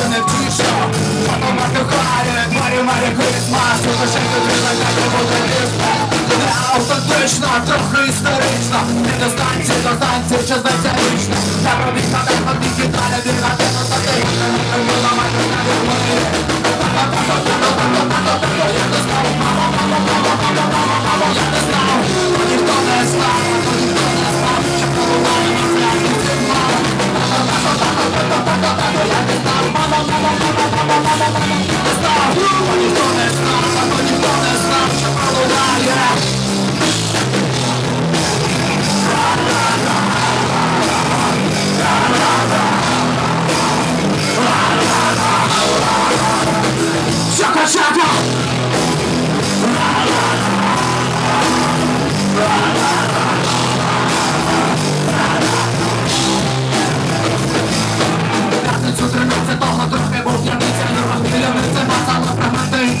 to nie piszą Foto ma to hary, Mary Mary Christmas Tylko się wygrywa tak obodowizmę Dla autentyczna, trochę historyczna Nie dostańcie, dostańcie, czy znajdzie знав ніхто не знав, ніхто не знав, що поливає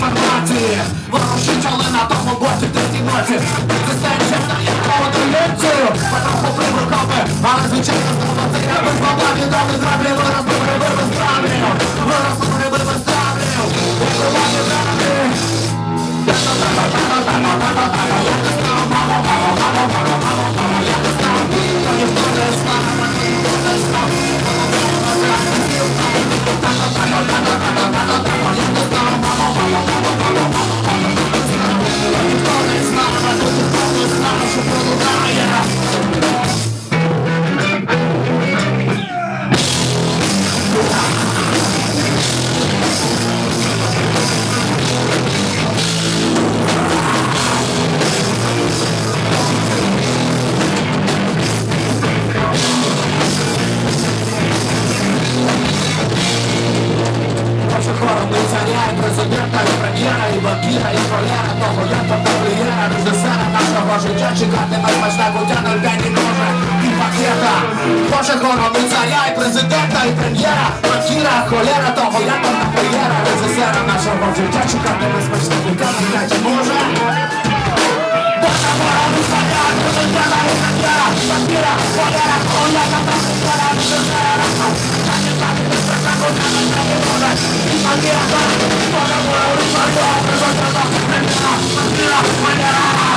інформації. Ворушить, але на тому боці третій ночі Екзистенція дає поодиницею Потроху прибухами, але звичайно знову це я без бабла відомий зраблі Виросли гриби без травлів Виросли гриби без травлів Укривані травлі Ніхто прем'єра, і холера Того я то тамплієра, режисера нашого життя Чекати на смачне буття на і може і пакета Боже хором і царя, і президента, і прем'єра Банкіра, холера, того я то тамплієра Режисера нашого життя Чекати на смачне буття на день і може Боже хором і царя, і президента, і прем'єра Банкіра, холера, того я то тамплієра Режисера нашого життя Yeah.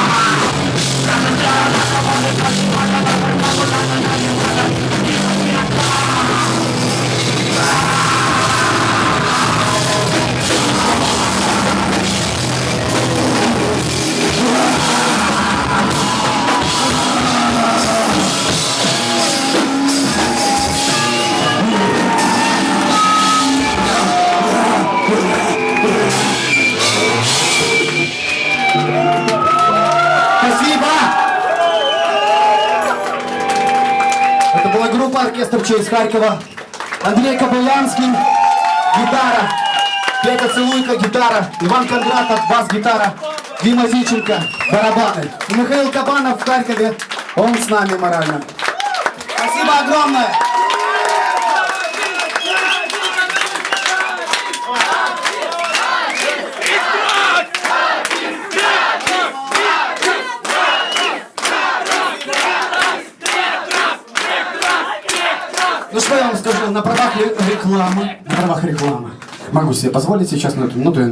Была группа оркестр из Харькова. Андрей Кобылянский, гитара. Петя Целуйко, гитара. Иван Кондратов, бас-гитара. Дима Зиченко, барабаны. И Михаил Кабанов в Харькове. Он с нами морально. Спасибо огромное! Ну что я вам скажу, на правах ре- рекламы, на правах рекламы. Могу себе позволить сейчас на эту минуту я